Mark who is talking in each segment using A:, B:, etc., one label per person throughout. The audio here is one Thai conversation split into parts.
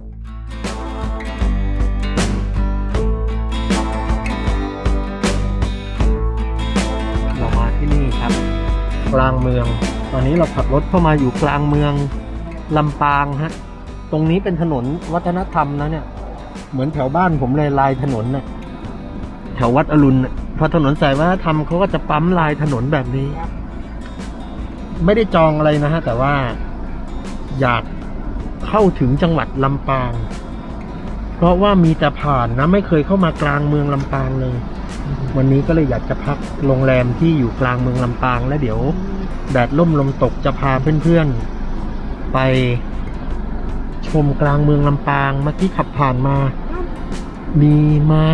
A: เรามาที่นี่ครับ กลางเมือง ตอนนี้เราขับรถเข้ามาอยู่กลางเมืองลำปางฮะ ตรงนี้เป็นถนนวัฒนธรรมนะเนี่ย เหมือนแถวบ้านผมเลยลายถนนน่ะแถววัดอรุณพอถนนสายวัฒนธรรมเขาก็จะปั๊มลายถนนแบบนี้ ไม่ได้จองอะไรนะฮะ แต่ว่าอยาก เข้าถึงจังหวัดลำปาง เพราะว่ามีแต่ผ่านนะไม่เคยเข้ามากลางเมืองลำปางเลย วันนี้ก็เลยอยากจะพักโรงแรมที่อยู่กลางเมืองลำปาง แล้วเดี๋ยวแดดล่มลมตกจะพาเพื่อนๆ ไปชมกลางเมืองลำปางเมื่อกี้ขับผ่านมา มีไม้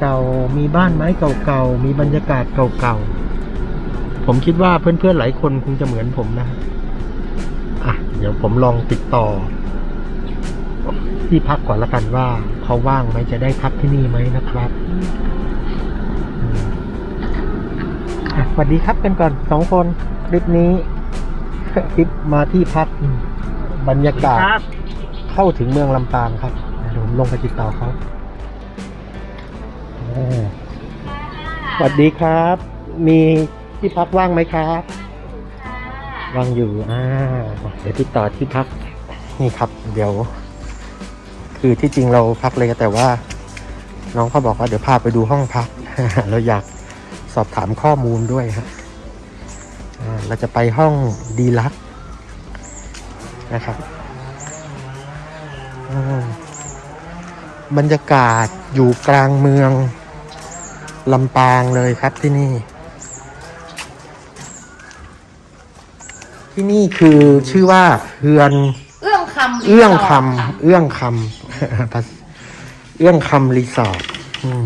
A: เก่าๆ มีบ้านไม้เก่าๆ มีบรรยากาศเก่าๆ ผมคิดว่าเพื่อนๆหลายคนคงจะเหมือนผมนะอะ เดี๋ยวผมลองติดต่อ ที่พักก่อนละกันว่าเขาว่างไหมจะได้พักที่นี่ไหมนะครับอืมอะสวัสดีครับกันก่อนสองคนคลิปนี้คลิปมาที่พักอืมบรรยากาศ เข้าถึงเมืองลำปางครับเดี๋ยวผมลงไปติดต่อเขาอ่าสวัสดีครับ มีที่พักว่างไหมครับว่างอยู่อ่าเดี๋ยวติดต่อที่พักนี่ครับ เดี๋ยว คือที่จริงเราพักเลยแต่ว่า น้องเขาบอกว่าเดี๋ยวพาไปดูห้องพัก เราอยากสอบถามข้อมูลด้วยครับอ่าเราจะไปห้องดีลักซ์นะครับอืมบรรยากาศอยู่กลางเมืองลำปางเลยครับที่นี่ ที่นี่คือชื่อว่าเฮือน
B: เอื้องคำ
A: เอื้องค
B: รีสร์ทำ
A: เอื้องคำภาษา เอื้องคำรีสอร์ทอืม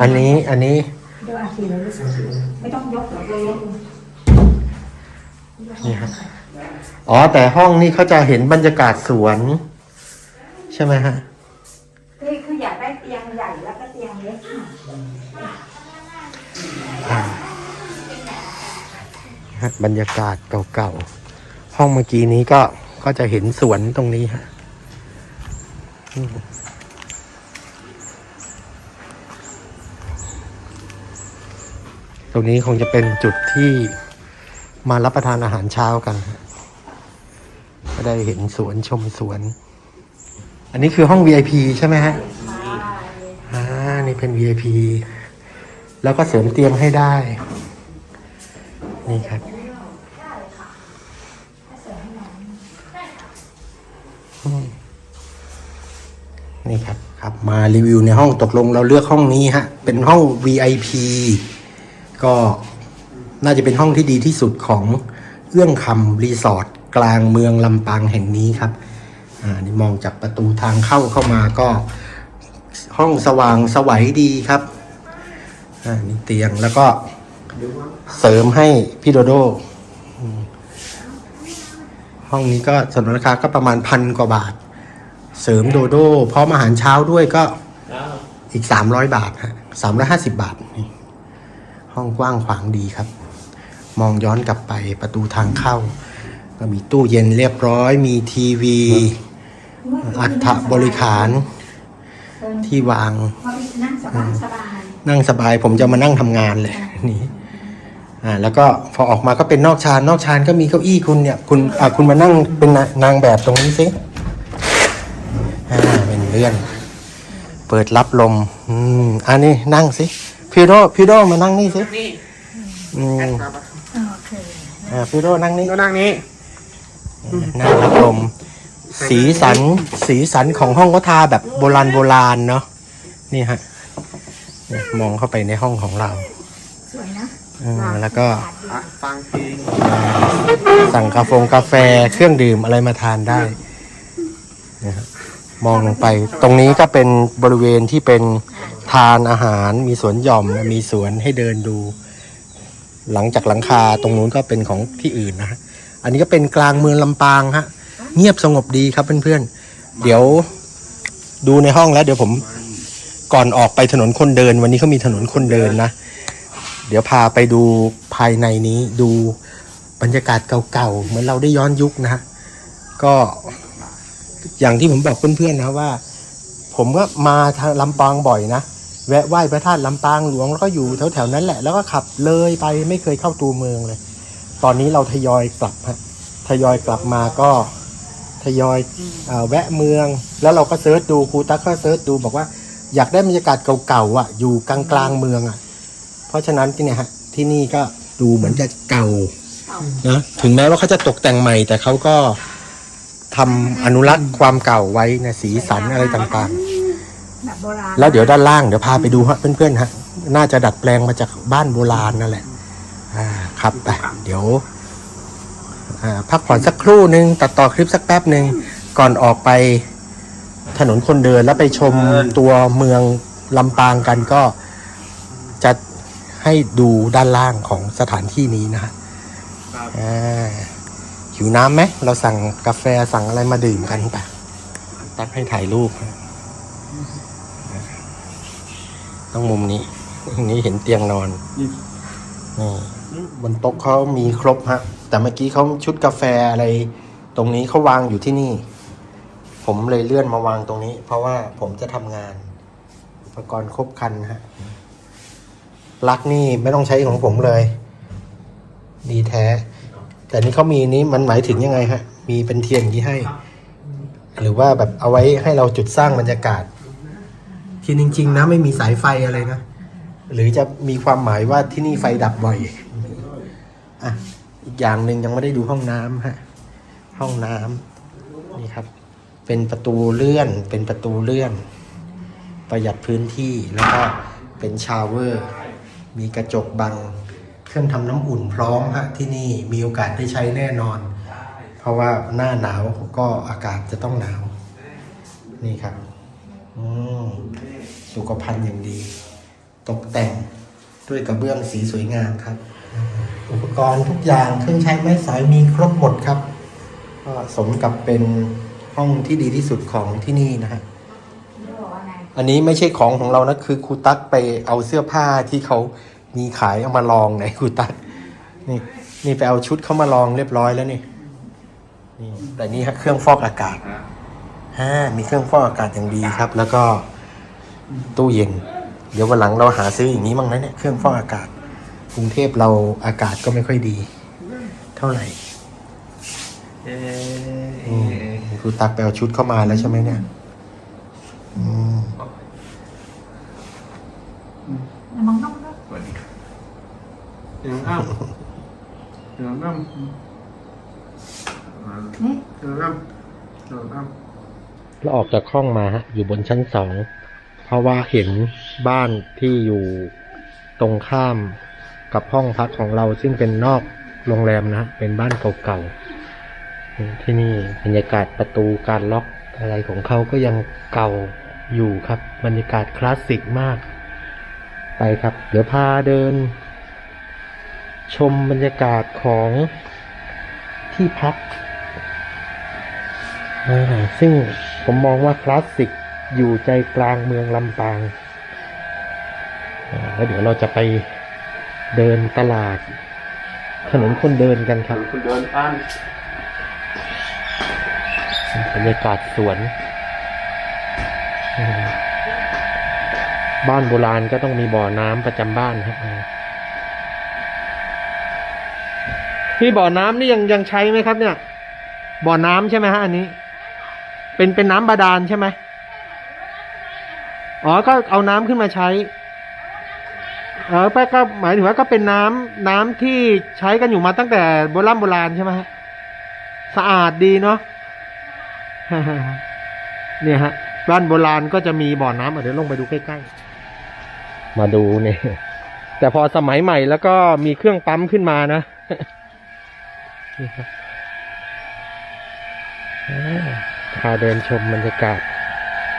A: อันนี้อันนี้
C: เดี๋ยวอาทีเลยลูกไม่ต้องยกหรอกเลยยก
A: นี่ฮะอ๋อ แต่ห้องนี้เขาจะเห็นบรรยากาศสวน ใช่ไหมฮะ
C: นี่คืออยากได้เตียงใหญ่แล้วก็เตียงเล็ก
A: ฮะบรรยากาศเก่าๆ ห้องเมื่อกี้นี้ก็ก็จะเห็นสวนตรงนี้ฮะอืม ตรงนี้คงจะเป็นจุดที่มารับประทานอาหารเช้ากัน ก็ได้เห็นสวนชมสวน อันนี้คือห้อง VIP ใช่ไหมฮะอ่านี่เป็น VIP แล้วก็เสริมเตียงให้ได้ นี่ครับอืมนี่ครับ ครับ มารีวิวในห้องตกลงเราเลือกห้องนี้ฮะ เป็นห้อง VIP ก็น่าจะเป็นห้องที่ดีที่สุดของเอื้องคำรีสอร์ทกลางเมืองลำปางแห่งนี้ครับ อ่า นี่มองจากประตูทางเข้าเข้ามาก็ห้องสว่างสวัยดีครับ อ่า นี่เตียงแล้วก็เสริมให้พี่โดโด ห้องนี้ก็สนนราคาก็ประมาณพันกว่าบาท เสริมโดโดพร้อมอาหารเช้าด้วยก็อีกสามร้อยบาทฮะสามร้อยห้าสิบบาทนี่ห้องกว้างขวางดีครับ มองย้อนกลับไปประตูทางเข้า ก็มีตู้เย็นเรียบร้อย มีทีวี อัฐบริขาร ที่วาง
C: เพราะนั่งสบายสบาย
A: นั่งสบายผมจะมานั่งทำงานเลยนี่อ่าแล้วก็พอออกมาก็เป็นนอกชานนอกชานก็มีเก้าอี้คุณเนี่ย คุณอ่าคุณมานั่งเป็นนานางแบบตรงนี้สิ อ่าเป็นเลื่อน เปิดรับลม อืมอันนี้นั่งสิพี่โดพี่โดมานั่งนี่สิอืม
C: โอเค
A: อ่าพี่โดนั่งนี่
D: ก็นั่งนี้
A: นั่งรับลม สีสัน สีสันของห้องก็ทาแบบโบราณโบราณเนาะนี่ฮะเนี่ยมองเข้าไปในห้องของเรา
C: สวยนะ
A: อ่าแล้วก็
D: อะฟังเพลง
A: สั่งกาแฟกาแฟเครื่องดื่มอะไรมาทานได้นะครับ มองลงไป ตรงนี้ก็เป็นบริเวณที่เป็นทานอาหารมีสวนหย่อมมีสวนให้เดินดู หลังจากหลังคาตรงนู้นก็เป็นของที่อื่นนะฮะอันนี้ก็เป็นกลางเมืองลำปางฮะ เงียบสงบดีครับเพื่อนๆ เดี๋ยวดูในห้องแล้ว เดี๋ยวผมก่อนออกไปถนนคนเดิน วันนี้เขามีถนนคนเดินนะ เดี๋ยวพาไปดูภายในนี้ดูบรรยากาศเก่าๆ เหมือนเราได้ย้อนยุคนะฮะก็ อย่างที่ผมบอกเพื่อนๆนะว่า ผมก็มาทางลำปางบ่อยนะ แวะไหว้พระธาตุลำปางหลวงแล้วก็อยู่แถวๆนั้นแหละ แล้วก็ขับเลยไปไม่เคยเข้าตัวเมืองเลย ตอนนี้เราทยอยกลับฮะทยอยกลับมาก็ทยอยอแวะเมือง แล้วเราก็เซิร์ชดูครูตั๊กก็เซิร์ชดูบอกว่าอยากได้บรรยากาศเก่าๆอะ อยู่กลางๆเมืองอะ เพราะฉะนั้นที่เนี่ยฮะที่นี่ก็ดูเหมือนจะเก่านะถึงแม้ว่าเขาจะตกแต่งใหม่ แต่เขาก็ ทำอนุรักษ์ความเก่าไว้นะสีสันอะไรต่างๆ
C: แบบโบราณ
A: แล้วเดี๋ยวด้านล่างเดี๋ยวพาไปดูฮะเพื่อนๆฮะน่าจะดัดแปลงมาจากบ้านโบราณนั่นแหละ อ่าครับไปเดี๋ยวอ่าพักผ่อนสักครู่หนึ่งตัดต่อคลิปสักแป๊บหนึ่งก่อนออกไปถนนคนเดินแล้วไปชมตัวเมืองลำปางกันก็จะให้ดูด้านล่างของสถานที่นี้นะฮะอ่า หิวน้ำไหม เราสั่งกาแฟสั่งอะไรมาดื่มกันปะตั้งให้ถ่ายรูป ต้องมุมนี้นี้เห็นเตียงนอนนี่บนโต๊ะเขามีครบฮะ แต่เมื่อกี้เขาชุดกาแฟอะไร ตรงนี้เขาวางอยู่ที่นี่ ผมเลยเลื่อนมาวางตรงนี้ เพราะว่าผมจะทำงาน อุปกรณ์ครบคันฮะลักนี่ไม่ต้องใช้ของผมเลย ดีแท้ แต่นี่เขามีนี้มันหมายถึงยังไงฮะ มีเป็นเทียนอย่างนี้ให้ หรือว่าแบบเอาไว้ให้เราจุดสร้างบรรยากาศที่จริง ๆ นะไม่มีสายไฟอะไรนะ หรือจะมีความหมายว่าที่นี่ไฟดับบ่อยอะอีกอย่างหนึ่งยังไม่ได้ดูห้องน้ำฮะ ห้องน้ำนี่ครับ เป็นประตูเลื่อน เป็นประตูเลื่อน ประหยัดพื้นที่แล้วก็เป็นชาวเวอร์ มีกระจกบัง เครื่องทำน้ำอุ่นพร้อมฮะที่นี่มีโอกาสได้ใช้แน่นอน เพราะว่าหน้าหนาวก็อากาศจะต้องหนาว นี่ครับอืมสุขภัณฑ์อย่างดี ตกแต่งด้วยกระเบื้องสีสวยงามครับ อุปกรณ์ทุกอย่างเครื่องใช้ไม้สอยมีครบหมดครับก็สมกับเป็นห้องที่ดีที่สุดของที่นี่นะฮะ
C: บอกว่าไง
A: อันนี้ไม่ใช่ของของเรานะคือครูตั๊กไปเอาเสื้อผ้าที่เขา มีขายเอามาลองในครูตั๊กนี่นี่ไปเอาชุดเขามาลองเรียบร้อยแล้วนี่นี่แต่นี่ฮะเครื่องฟอกอากาศฮ่ามีเครื่องฟอกอากาศอย่างดีครับ แล้วก็ตู้เย็น เดี๋ยววันหลังเราหาซื้ออย่างนี้บ้างนะเนี่ยเครื่องฟอกอากาศ กรุงเทพเราอากาศก็ไม่ค่อยดี เท่าไหร่อืมครูตั๊กไปเอาชุดเข้ามาแล้วใช่ไหมเนี่ย อืม
C: มองต้องก็
B: สวัสดีครับ เดี๋ยวอ้ำเดี๋ยวอ้ำ
C: นี่
B: เดี๋ยวอ้ำเดี๋ยวอ้ำ
A: เราออกจากห้องมาฮะอยู่บนชั้นสองเพราะว่าเห็นบ้านที่อยู่ตรงข้ามกับห้องพักของเราซึ่งเป็นนอกโรงแรมนะเป็นบ้านเก่าๆที่นี่บรรยากาศประตูการล็อกอะไรของเขาก็ยังเก่าอยู่ครับ บรรยากาศคลาสสิกมาก ไปครับ เดี๋ยวพาเดิน ชมบรรยากาศของที่พักอ่าซึ่งผมมองว่าคลาสสิกอยู่ใจกลางเมืองลำปางอ่าแล้วเดี๋ยวเราจะไปเดินตลาด ถนนคนเดินกันครับ
B: คุณเดินอ้าน
A: บรรยากาศสวนอืมบ้านโบราณก็ต้องมีบ่อน้ำประจำบ้านครับ พี่บ่อน้ำนี่ยังยังใช้ไหมครับ เนี่ย บ่อน้ำใช่ไหมฮะอันนี้ เป็นเป็นน้ำบาดาลใช่ไหมอ๋อก็เอาน้ำขึ้นมาใช้เออป้าก็หมายถึงว่าก็เป็นน้ำน้ำที่ใช้กันอยู่มาตั้งแต่โบราณโบราณใช่ไหมฮะสะอาดดีเนาะเนี่ยฮะบ้านโบราณก็จะมีบ่อน้ำเดี๋ยวลงไปดูใกล้ๆ มาดูเนี่ยแต่พอสมัยใหม่แล้วก็มีเครื่องปั๊มขึ้นมานะ นี่ครับพาเดินชมบรรยากาศ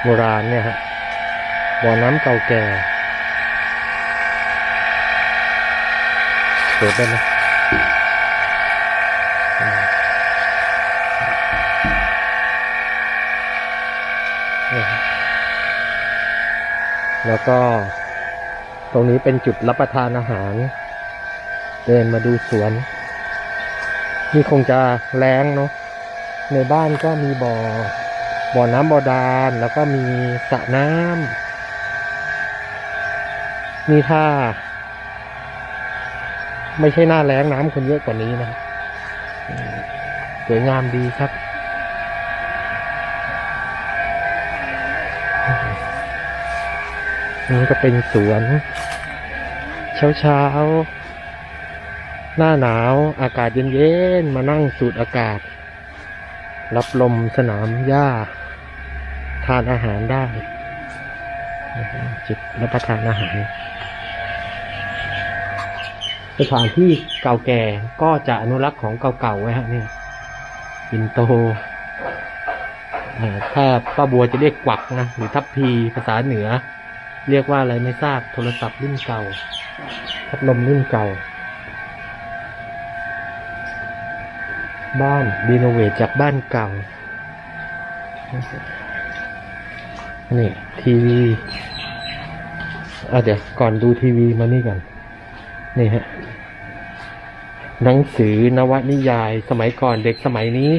A: โบราณเนี่ยฮะบ่อน้ำเก่าแก่เปิดได้ไหมอืมเนี่ยฮะแล้วก็ตรงนี้เป็นจุดรับประทานอาหาร เดินมาดูสวน นี่คงจะแรงเนาะในบ้านก็มีบ่อ บ่อน้ำบ่อดานแล้วก็มีสระน้ำนี่ถ้า ไม่ใช่หน้าแล้งน้ำคนเยอะกว่านี้นะสวยงามดีครับนี่ก็เป็นสวน เช้าเช้า หน้าหนาวอากาศเย็นๆ มานั่งสูดอากาศ รับลมสนามหญ้า ทานอาหารได้จุดรับประทานอาหาร สถานที่เก่าแก่ก็จะอนุรักษ์ของเก่าๆไว้ฮะเนี่ยปินโตถ้าป้าบัวจะเรียกกวักนะหรือทัพพีภาษาเหนือ เรียกว่าอะไรไม่ทราบโทรศัพท์รุ่นเก่า พัดลมรุ่นเก่า บ้านรีโนเวทจากบ้านเก่า นี่ทีวีอะเดี๋ยวก่อนดูทีวีมานี่ก่อนนี่ฮะหนังสือนวนิยาย สมัยก่อนเด็กสมัยนี้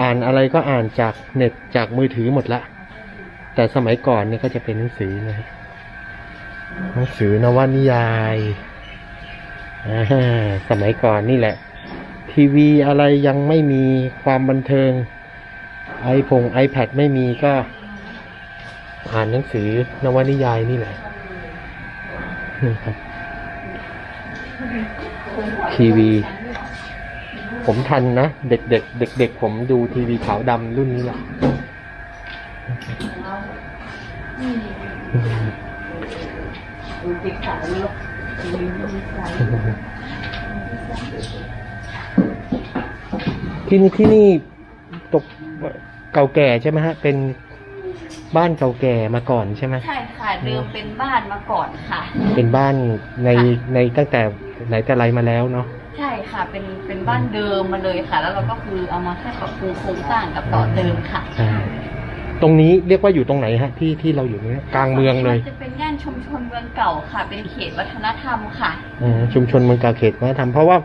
A: อ่านอะไรก็อ่านจากเน็ตจากมือถือหมดละ แต่สมัยก่อนเนี่ยก็จะเป็นหนังสือนะฮะหนังสือนวนิยายอ่าสมัยก่อนนี่แหละ ทีวีอะไรยังไม่มีความบันเทิง ไอพง iPad ไม่มีก็ อ่านหนังสือนวนิยายนี่แหละนี่ครับ ทีวี ผมทันนะ เด็กเด็กเด็กเด็กๆผมดูทีวีขาวดำรุ่นนี้แหละ
C: ดูติดขาลูกดูดีใจ
A: ที่นี่ที่นี่ตกเก่าแก่ใช่ไหมฮะ เป็นบ้านเก่าแก่มาก่อนใช่ไหม
D: ใช่ค่ะเดิมเป็นบ้านมาก่อนค่ะ
A: เป็นบ้านในในตั้งแต่ไหนแต่ไรมาแล้วเนาะ
D: ใช่ค่ะ เป็นเป็นบ้านเดิมมาเลยค่ะ แล้วเราก็คือเอามาแค่ปรับปรุงโครงสร้างกับต่อเติมค่ะ
A: ใช่ตรงนี้เรียกว่าอยู่ตรงไหนฮะที่ที่เราอยู่เนี่ยกลางเมืองเลย
D: มันจะเป็นย่านชุมชนเมืองเก่าค่ะ เป็นเขตวัฒนธรรมค่ะ
A: อืมชุมชนเมืองเกาเขตวัฒนธรรมเพราะว่า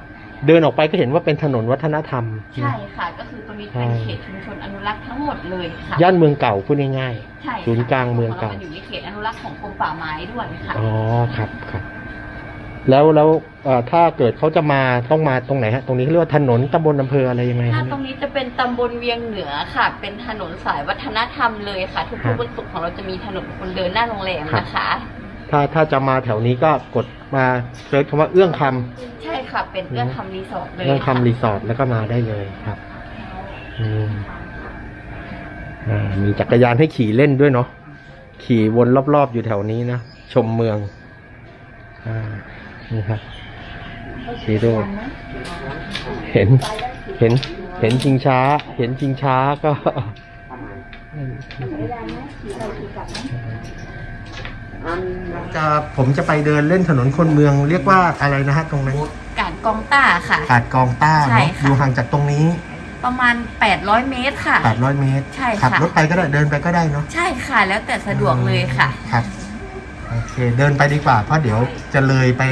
A: เดินออกไปก็เห็นว่าเป็นถนนวัฒนธรรม
D: ใช่ค่ะ ก็คือตรงนี้เป็นเขตชุมชนอนุรักษ์ทั้งหมดเลยค่ะ
A: ย่านเมืองเก่าพูดง่าย
D: ใช่ค่ะ
A: ศูนย์กลางเมืองเก่า
D: ขรมันอยู่ในเขตอนุรักษ์ของกรมป่าไม้ด้วยค่ะ
A: ๆอ๋อครับครับ แล้วแล้วเอ่อถ้าเกิดเขาจะมาต้องมาตรงไหนฮะตรงนี้เขาเรียกว่าถนนตำบลอำเภออะไรยังไง
D: ถ้า
A: ฮะ
D: ตรงนี้จะเป็นตำบลเวียงเหนือค่ะ เป็นถนนสายวัฒนธรรมเลยค่ะ ทุก
A: ครั
D: ๆ
A: บ
D: วันศุกร์ของเราจะมีถนนคนเดินหน้าโรงแรมนะคะ
A: ถ้าถ้าจะมาแถวนี้ก็กดมาเซิร์ชคำว่าเอื้องค
D: ใช่ ค่ะ เป็นเอื้องคำรีสอร์ทำเลย
A: เอื้อง
D: ค่ะ
A: คำรีสอร์ทแล้วก็มาได้เลยครับอืมอ่ามีจักรยานให้ขี่เล่นด้วยเนาะขี่วนรอบๆอยู่แถวนี้นะ ชมเมือง อ่านี่ครับสีดูเห็นเห็นเห็นชิงช้า เห็นชิงช้าก็จะผมจะไปเดินเล่นถนนคนเมือง เรียกว่าอะไรนะฮะตรงนั้น
D: กา ดกองต้าค่ะ
A: หาดกองต้า
D: ใช่
A: เนาะ
D: ค่ะ
A: อยู่ห่างจากตรงนี้
D: ประมาณ 800 เมตรค่ะ
A: 800 เมตร
D: ใช่ค่ะ
A: ขับรถไปก็ได้เดินไปก็ได้เนาะ
D: ใช่ค่ะ แล้วแต่สะดวกเลยค่ะ
A: ครับโอเค เดินไปดีกว่า เพราะเดี๋ยวจะเลยไป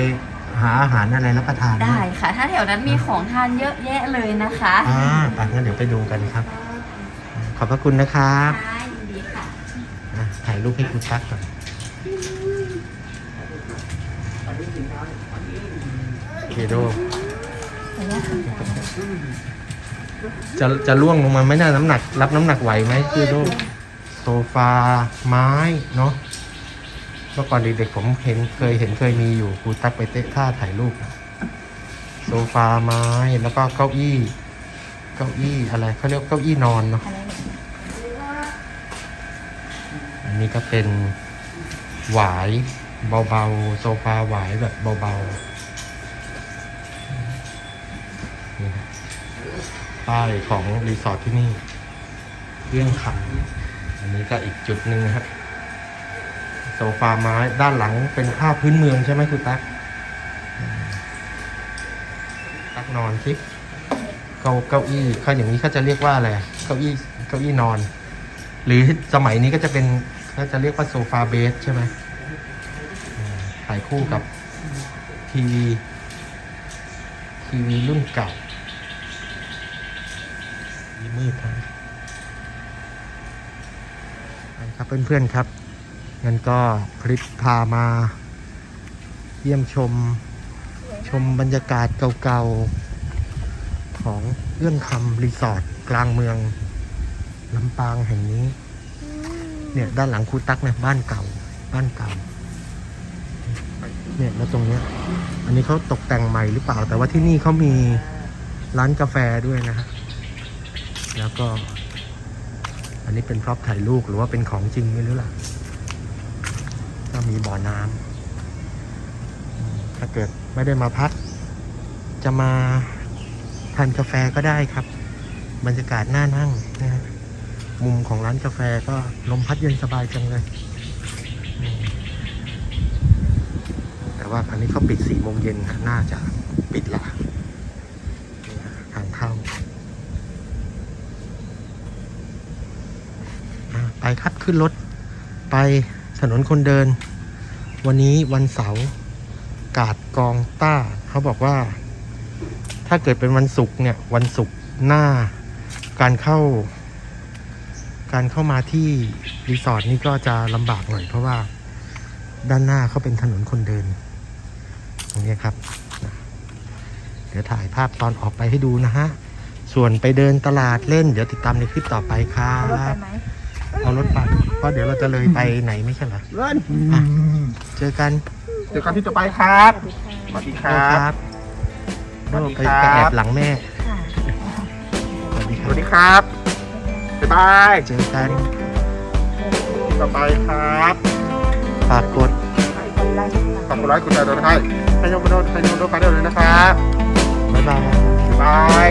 A: หาอาหารอะไรรับประทานนะ
D: ได้ค่ะ ถ้าแถวนั้นมีของทานเยอะแยะเลยนะคะ
A: อ่าไปงั้นเดี๋ยวไปดูกันครับ ขอบพระคุณนะครับ
D: ค่ะยินดีค่ะ
A: อะถ่ายรูปให้คุณตั๊กก่อน เคโดจะจะล่วงลงมาไหม่น่าน้ำหนัก รับน้ำหนักไหวไหมเคโดโซฟา ไม้เนาะเมื่อก่อนเด็กๆผมเห็นเคยเห็นเคยมีอยู่ครูตักไปเตะท่าถ่ายรูปโซฟาไม้แล้วก็เก้าอี้ เก้าอี้อะไรเขาเรียกเก้าอี้นอนเนาะอันนี้ก็เป็นหวายเบาๆ โซฟาหวายแบบเบาๆนี่ครับ ป้ายของรีสอร์ทที่นี่ เรื่องคำอันนี้ก็อีกจุดหนึ่งนะครับโซฟาไม้ด้านหลังเป็นผ้าพื้นเมืองใช่ไหมคุณตั๊กตั๊กนอนสิเก้าเก้าอี้เขาอย่างนี้เขาจะเรียกว่าอะไรเก้าอี้เก้าอี้นอน หรือสมัยนี้ก็จะเป็นก็จะเรียกว่าโซฟาเบสใช่ไหมถ่ายคู่กับทีวีทีวีรุ่นเก่า มืดครับไปครับเพื่อนๆครับงั้นก็คลิปพามา เยี่ยมชมชมบรรยากาศเก่าๆ ของเอื้อนคำรีสอร์ทกลางเมืองลำปางแห่งนี้ เนี่ยด้านหลังครูตักเนี่ยบ้านเก่า บ้านเก่า เนี่ยแล้วตรงเนี้ย อันนี้เขาตกแต่งใหม่หรือเปล่า แต่ว่าที่นี่เขามีร้านกาแฟด้วยนะฮะ แล้วก็ อันนี้เป็นพร็อพถ่ายรูปหรือว่าเป็นของจริงไม่รู้ล่ะ ก็มีบ่อน้ำถ้าเกิดไม่ได้มาพัก จะมาทานกาแฟก็ได้ครับ บรรยากาศน่านั่งนะฮะมุมของร้านกาแฟก็ลมพัดเย็นสบายจังเลย แต่ว่าอันนี้เขาปิดสี่โมงเย็นน่าจะปิดละนี่ฮะทางเข้าอะไป ครับขึ้นรถ ไปถนนคนเดิน วันนี้วันเสาร์กาดกองต้า เขาบอกว่า ถ้าเกิดเป็นวันศุกร์เนี่ย วันศุกร์หน้า การเข้า การเข้ามาที่รีสอร์ทนี่ก็จะลำบากหน่อยเพราะว่าด้านหน้าเขาเป็นถนนคนเดิน ตรงนี้ครับ เดี๋ยวถ่ายภาพตอนออกไปให้ดูนะฮะ ส่วนไปเดินตลาดเล่น เดี๋ยวติดตามในคลิปต่อไปครับ เอารถไปเพราะเดี๋ยวเราจะเลยไปไหนไม่ใช่เหรอ
B: เล่น
A: อะเจอกัน
B: เดี๋ยวกันที่จะไปครับ สวัสดีค
A: โอ้
B: รับ
A: โอ้
B: สวัสดี
A: ไป
B: ครับ
A: ไปแอบหลังแม่สวัสดีค
B: ส
A: รับ
B: วัสดีครับ บ๊ายบาย
A: เจอกัน
B: ต่อไปครับ
A: ฝากกด
B: ฝากกดไลค์กดแชร์ด้วยนะครับให้ยกมือโดนให้ยกมือโดนกันด้วยนะครับ
A: บ๊ายบาย
B: บ๊ายบาย